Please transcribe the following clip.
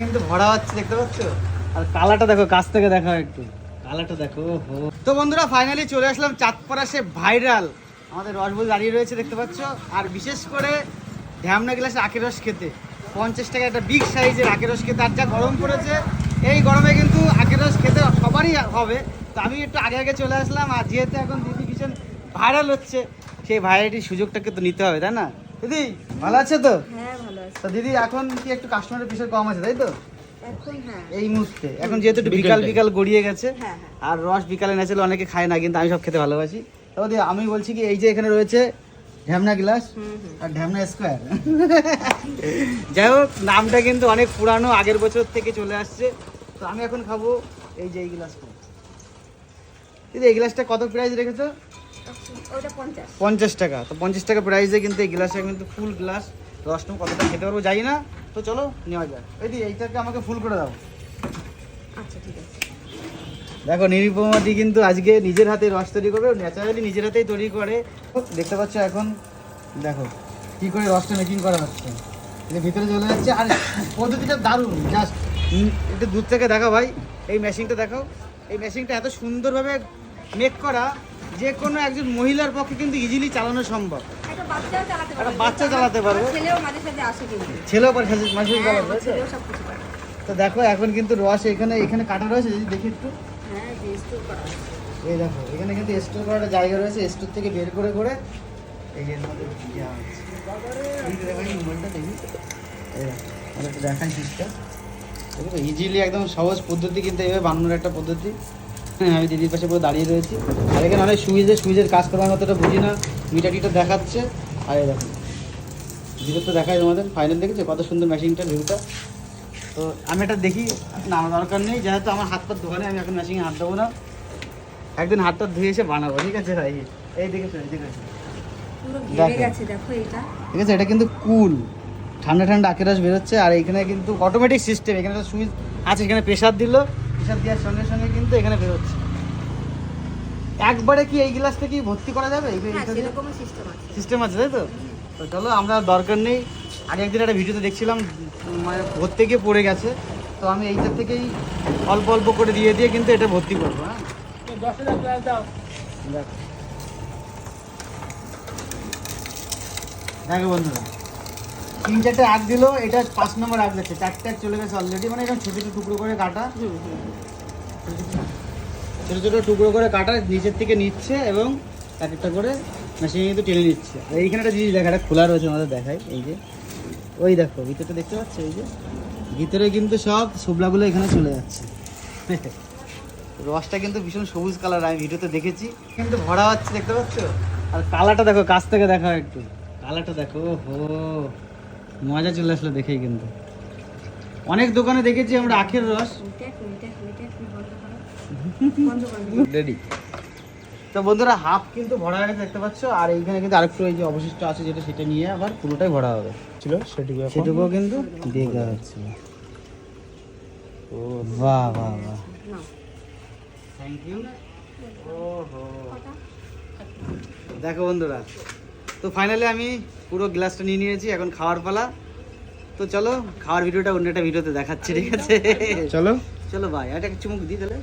কিন্তু ভরা হচ্ছে দেখতে পাচ্ছ? আর কালাটা দেখো কাছ থেকে দেখো একটু। কালাটা দেখো তো বন্ধুরা ফাইনালি চলে আসলাম চাঁদপাড়া সে ভাইরাল। আমাদের রসবল দাঁড়িয়ে রয়েছে দেখতে পাচ্ছ? আর বিশেষ করে ঢ্যামনা গ্লাসে আখের রস খেতে। পঞ্চাশ টাকা একটা বিগ সাইজের আখের রস খেতে। আর যা গরম পড়েছে এই গরমে কিন্তু আখের রস খেতে সবারই হবে। তো আমি একটু আগে আগে চলে আসলাম আর যেহেতু এখন দিদি ভীষণ ভাইরাল হচ্ছে সেই ভাইরালিটির সুযোগটাকে তো নিতে হবে তাই না? দিদি ভালো আছে তো? হ্যাঁ ভালো আছে। তো দিদি এখন কি একটু কাস্টমারের পিছনে কম আছে তাই তো? হ্যাঁ। এই মুহূর্তে। এখন যেহেতু একটু বিকাল বিকাল গড়িয়ে গেছে হ্যাঁ হ্যাঁ। আর রস বিকালে নেচলে অনেকে খায় না কিন্তু আমি সব খেতে ভালোবাসি। তো দিদি আমি বলছি কি এই যে এখানে রয়েছে ঢ্যামনা গ্লাস আর ঢ্যামনা স্কোয়ার যাই হোক নামটা কিন্তু অনেক পুরানো আগের বছর থেকে চলে আসছে। তো আমি এখন খাব এই যে এই গ্লাসটা দিদি এই গ্লাসটা কত প্রাইস রেখেছো? পঞ্চাশ। টাকা। তো পঞ্চাশ টাকা প্রাইসে কিন্তু এই গ্লাসে কিন্তু ফুল গ্লাস রসটম কতটা খেতে পারব জানি না। তো চলো নেওয়া যাক। এই দি এইটাকে আমাকে ফুল করে দাও। আচ্ছা ঠিক আছে। দেখো নিরুপমাদি কিন্তু আজকে নিজের হাতে রস তৈরি করবে ন্যাচারালি নিজের হাতেই তৈরি করে। দেখতে পাচ্ছ এখন দেখো কি করে রসটা মেকিং করা হচ্ছে। এর ভিতরে চলে যাচ্ছে আর পদ্ধতিটা দারুণ জাস্ট একটু দূর থেকে দেখো ভাই। এই মেশিনটা দেখো এই মেশিনটা এত সুন্দরভাবে মেক করা যে কোনো একজন মহিলার পক্ষে কিন্তু ইজিলি চালানো সম্ভব। একটা বাচ্চা চালাতে পারবে। ছেলেও মাঝে সাথে আসে কিন্তু। ছেলেও পারে মাসে হ্যাঁ তো দেখো এখন কিন্তু রস এখানে এখানে কাটা রয়েছে যদি দেখি একটু। হ্যাঁ। এই দেখো এখানে কিন্তু স্টোর করার জায়গা রয়েছে স্টোর থেকে বের করে করে এই এর মধ্যে দেওয়া হচ্ছে। দেখো দেখাই সিস্টেম দেখো ইজিলি একদম সহজ পদ্ধতি কিন্তু এইভাবে বানানোর একটা পদ্ধতি। হ্যাঁ আমি দিদির পাশে পুরো দাঁড়িয়ে রয়েছি। আর এখানে অনেক সুইচে সুইচের কাজ করার অতটা বুঝি না। মিটার টিটার দেখাচ্ছে। আর এই দেখো ভিতর তো দেখাই তোমাদের। ফাইনাল দেখেছ? কত সুন্দর মেশিনটা ভিউটা তো আমি এটা দেখি না আমার দরকার নেই। যেহেতু আমার হাত পাত দোকানে আমি এখন মেশিনে হাত দেবো না। একদিন হাতটা ধুয়ে এসে বানাবো ঠিক আছে ভাই? এই দেখো। গেছে দেখো এটা। ঠিক আছে এটা কিন্তু কুল ঠান্ডা ঠান্ডা আখের রস বেরোচ্ছে আর এখানে কিন্তু অটোমেটিক সিস্টেম এখানে সুইচ আছে এখানে প্রেশার দিল। প্রেশার দেওয়ার সঙ্গে সঙ্গে কিন্তু এখানে বেরোচ্ছে একবারে কি এই গ্লাসটা কি ভর্তি করা যাবে? এই- হ্যাঁ এইটা সিস্টেম আছে। সিস্টেম আছে তাই তো? তো চলো আমরা দরকার নেই। আগে একদিন একটা ভিডিওতে দেখছিলাম মানে ভর্তি গিয়ে পড়ে গেছে। তো আমি এইটার থেকেই অল্প অল্প করে দিয়ে দিয়ে কিন্তু এটা ভর্তি করব হ্যাঁ? দেখো। দেখো বন্ধুরা তিন চারটে আগ দিল এটা পাঁচ নম্বর আগ যাচ্ছে চারটে আগ চলে গেছে অলরেডি মানে এরকম ছোটো ছোটো টুকরো করে কাটা। ছোটো ছোটো টুকরো করে কাটা নিচের থেকে নিচ্ছে এবং এক একটা করে মেশিনে কিন্তু টেনে নিচ্ছে। আর এইখানে একটা জিনিস দেখা একটা খোলা রয়েছে আমাদের দেখায় এই যে। ওই দেখো ভিতরটা দেখতে পাচ্ছ এই যে। ভিতরে কিন্তু সব শুবলাগুলো এখানে চলে যাচ্ছে। রসটা কিন্তু ভীষণ সবুজ কালার আমি ভিডিওতে দেখেছি। কিন্তু ভরা হচ্ছে দেখতে পাচ্ছ? আর কালারটা দেখো কাছ থেকে দেখো একটু। কালারটা দেখো ও হো মজা চলে আসলো দেখেই কিন্তু। অনেক দোকানে দেখেছি আমরা আখের রস। রেডি তো বন্ধুরা হাফ কিন্তু ভরা হয়ে গেছে দেখতে পাচ্ছ? আর এইখানে কিন্তু আরেকটু এই যে অবশিষ্ট আছে যেটা সেটা নিয়ে আবার পুরোটাই ভরা হবে। ছিল সেটুকু সেটুকুও কিন্তু দিয়ে দেওয়া হচ্ছে ও বাহ বাহ। বাহ থ্যাংক ইউ দেখো বন্ধুরা তো ফাইনালি আমি পুরো গ্লাসটা নিয়ে নিয়েছি এখন খাওয়ার পালা। তো চলো খাওয়ার ভিডিওটা অন্য একটা ভিডিওতে দেখাচ্ছি ঠিক আছে? চলো। চলো ভাই একটা চুমুক দিই তাহলে।